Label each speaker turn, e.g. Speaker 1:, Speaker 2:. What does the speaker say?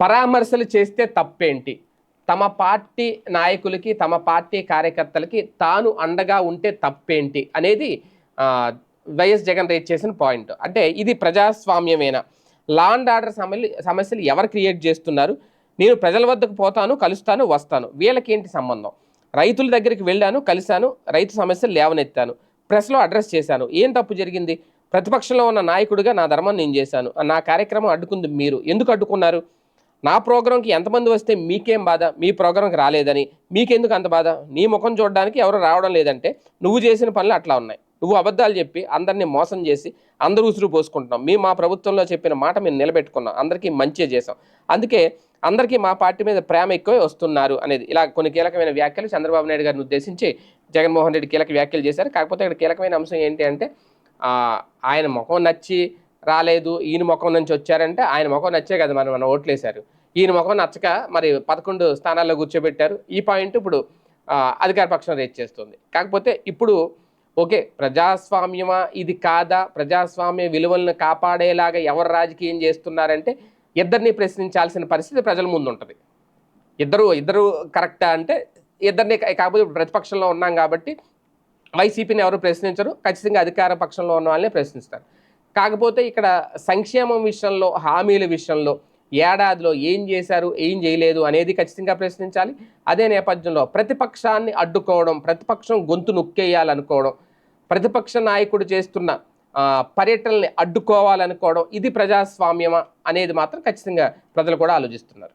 Speaker 1: పరామర్శలు చేస్తే తప్పేంటి? తమ పార్టీ నాయకులకి తమ పార్టీ కార్యకర్తలకి తాను అండగా ఉంటే తప్పేంటి? అనేది వైఎస్ జగన్ రేట్ చేసిన పాయింట్. అంటే ఇది ప్రజాస్వామ్యమేనా? లా అండ్ ఆర్డర్ సమస్యలు సమస్యలు ఎవరు క్రియేట్ చేస్తున్నారు? నేను ప్రజల వద్దకు పోతాను కలుస్తాను వస్తాను. వీళ్ళకి ఏంటి సంబంధం? రైతుల దగ్గరికి వెళ్ళాను కలిశాను రైతు సమస్యలు లేవనెత్తాను. ప్రెస్లో అడ్రస్ చేశాను. ఏం తప్పు జరిగింది? ప్రతిపక్షంలో ఉన్న నాయకుడిగా నా ధర్మం నేను చేశాను. నా కార్యక్రమం అడ్డుకుంది మీరు. ఎందుకు అడ్డుకున్నారు? నా ప్రోగ్రాంకి ఎంతమంది వస్తే మీకేం బాధ? మీ ప్రోగ్రాంకి రాలేదని. మీకెందుకు అంత బాధ? నీ ముఖం చూడడానికి ఎవరు రావడం లేదంటే నువ్వు చేసిన పనులు అట్లా ఉన్నాయి. నువ్వు అబద్ధాలు చెప్పి అందరినీ మోసం చేసి అందరూ ఉసురు పోసుకుంటున్నాం మేము మా ప్రభుత్వంలో చెప్పిన మాట మేము నిలబెట్టుకున్నాం. అందరికీ మంచి చేసాం అందుకే అందరికీ మా పార్టీ మీద ప్రేమ ఎక్కువే వస్తున్నారు అనేది. ఇలా కొన్ని కీలకమైన వ్యాఖ్యలు చంద్రబాబు నాయుడు గారిని ఉద్దేశించి జగన్మోహన్ రెడ్డి కీలక వ్యాఖ్యలు చేశారు. కాకపోతే ఇక్కడ కీలకమైన అంశం ఏంటి అంటే ఆయన ముఖం నచ్చి రాలేదు ఈయన ముఖం నుంచి వచ్చారంటే ఆయన ముఖం నచ్చే కదా మనం మనం ఓట్లేశారు. ఈయన ముఖం నచ్చక మరి పదకొండు స్థానాల్లో కూర్చోబెట్టారు. ఈ పాయింట్ ఇప్పుడు అధికార పక్షం రేట్ చేస్తుంది. కాకపోతే ఇప్పుడు ఓకే ప్రజాస్వామ్యమా? ఇది కాదా? ప్రజాస్వామ్య విలువలను కాపాడేలాగా ఎవరు రాజకీయం చేస్తున్నారంటే ఇద్దరిని ప్రశ్నించాల్సిన పరిస్థితి ప్రజల ముందు ఉంటుంది ఇద్దరు ఇద్దరు కరెక్టా అంటే ఇద్దరిని కాకపోతే ప్రతిపక్షంలో ఉన్నాం కాబట్టి వైసీపీని ఎవరు ప్రశ్నించరు ఖచ్చితంగా అధికార పక్షంలో ఉన్న వాళ్ళని ప్రశ్నిస్తారు. కాకపోతే ఇక్కడ సంక్షేమం విషయంలో హామీల విషయంలో ఏడాదిలో ఏం చేశారు ఏం చేయలేదు అనేది ఖచ్చితంగా ప్రశ్నించాలి. అదే నేపథ్యంలో ప్రతిపక్షాన్ని అడ్డుకోవడం ప్రతిపక్షం గొంతు నొక్కేయాలనుకోవడం ప్రతిపక్ష నాయకుడు చేస్తున్న పర్యటనల్ని అడ్డుకోవాలనుకోవడం ఇది ప్రజాస్వామ్యమా అనేది మాత్రం ఖచ్చితంగా ప్రజలు కూడా ఆలోచిస్తున్నారు.